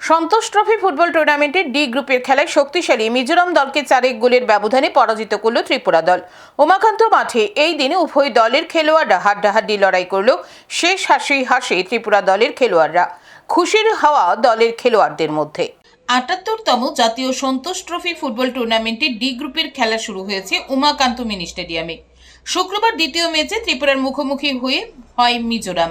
সন্তোষ trophy football টুর্নামেন্টের D গ্রুপের খেলায় শক্তিশালী মিজোরাম দলকে চারেক গোলের ব্যবধানে পরাজিত করল ত্রিপুরা দল। উমাকান্ত মাঠে এই দিনে উভয় দলের খেলোয়াড়রা হাড্ডাহাড্ডি লড়াই করল। শেষ হাসি হাসি ত্রিপুরা দলের খেলোয়াড়রা। খুশির হাওয়া দলের খেলোয়াড়দের মধ্যে। আটাত্তরতম জাতীয় সন্তোষ ট্রফি ফুটবল টুর্নামেন্টের ডি গ্রুপের খেলা শুরু হয়েছে উমাকান্ত মিনি স্টেডিয়ামে। শুক্রবার দ্বিতীয় ম্যাচে ত্রিপুরার মুখোমুখি হয়ে হয় মিজোরাম।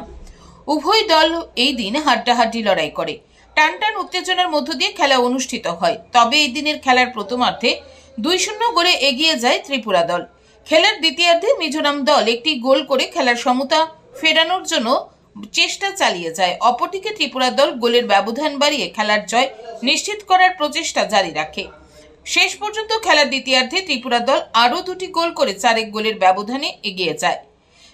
উভয় দল এই দিন হাড্ডাহাড্ডি লড়াই করে। টানটান উত্তেজনার মধ্য দিয়ে খেলা অনুষ্ঠিত হয়। তবে এই দিনের খেলার প্রথমার্ধে দুই শূন্য গোলে এগিয়ে যায় ত্রিপুরা দল। খেলার দ্বিতীয়ার্ধে মিজোরাম দল একটি গোল করে খেলার সমতা ফেরানোর জন্য চেষ্টা চালিয়ে যায়। অপরদিকে ত্রিপুরা দল গোলের ব্যবধান বাড়িয়ে খেলার জয় নিশ্চিত করার প্রচেষ্টা জারি রাখে। শেষ পর্যন্ত খেলার দ্বিতীয়ার্ধে ত্রিপুরা দল আরও দুটি গোল করে চারেক গোলের ব্যবধানে এগিয়ে যায়।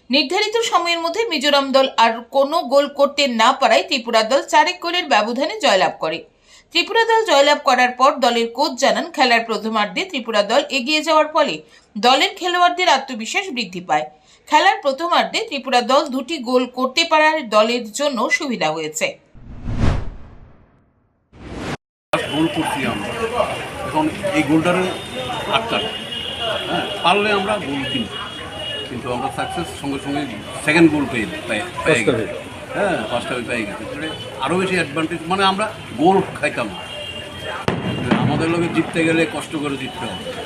নির্ধারিত সময়ের মধ্যে মিজোরাম দল আর কোনো গোল করতে না পারায় ত্রিপুরা দল চারেক গোলের ব্যবধানে জয়লাভ করে। ত্রিপুরা দল জয়লাভ করার পর দলের কোচ জানান, খেলার প্রথমার্ধে ত্রিপুরা দল এগিয়ে যাওয়ার ফলে দলের খেলোয়াড়দের আত্মবিশ্বাস বৃদ্ধি পায়। খেলার প্রথমার্ধে ত্রিপুরা দল দুটি গোল করতে পারার দলের জন্য সুবিধা হয়েছে। গোল করছি আমরা। এখন এই হ্যাঁ পারলে আমরা গোল কিন্তু আমরা সাকসেস সঙ্গে সঙ্গে সেকেন্ড গোল পেয়ে পেয়ে- গেছি। হ্যাঁ ফার্স্টটা পেয়ে গেছি। আরও বেশি অ্যাডভান্টেজ মানে আমরা গোল খাইতাম। না আমাদের লোকে জিততে গেলে কষ্ট করে জিততে হবে।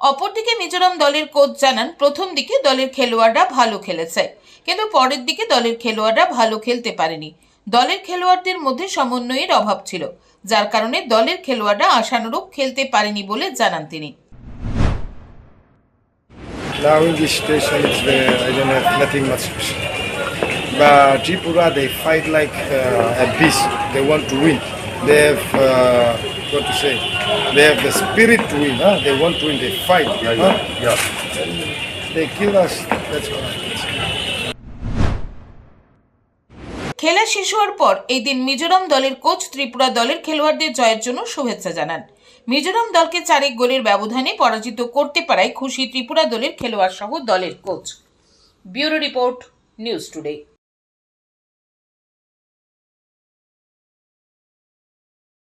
অপরদিকে মিজোরাম দলের কোচ জানান প্রথম দিকে দলের খেলোয়াড়রা ভালো খেলেছে। কিন্তু পরের দিকে দলের খেলোয়াড়রা ভালো খেলতে পারেনি। দলের খেলোয়াড়দের মধ্যে সমন্বয়ের অভাব ছিল যার কারণে দলের খেলোয়াড়রা আশানুরূপ খেলতে পারেনি বলে জানান তিনি। Now in this situation, it's the, I don't have nothing much say. But Tripura, they fight like uh, a beast. They want to win. They have uh, what to say. They have the spirit to win. Huh? They want to win. They fight. huh? Yeah. They kill us. That's what I can say. খেলা শেষ হওয়ার পর এই দিন মিজোরাম দলের coach Tripura দলের খেলোয়াড়দের জয়ের জন্য শুভেচ্ছা জানান। মিজোরাম দলকে চারেক গোলের ব্যবধানে পরাজিত করতে পারায় খুশি ত্রিপুরা দলের খেলোয়াড় সহ দলের coach. Bureau report, news today.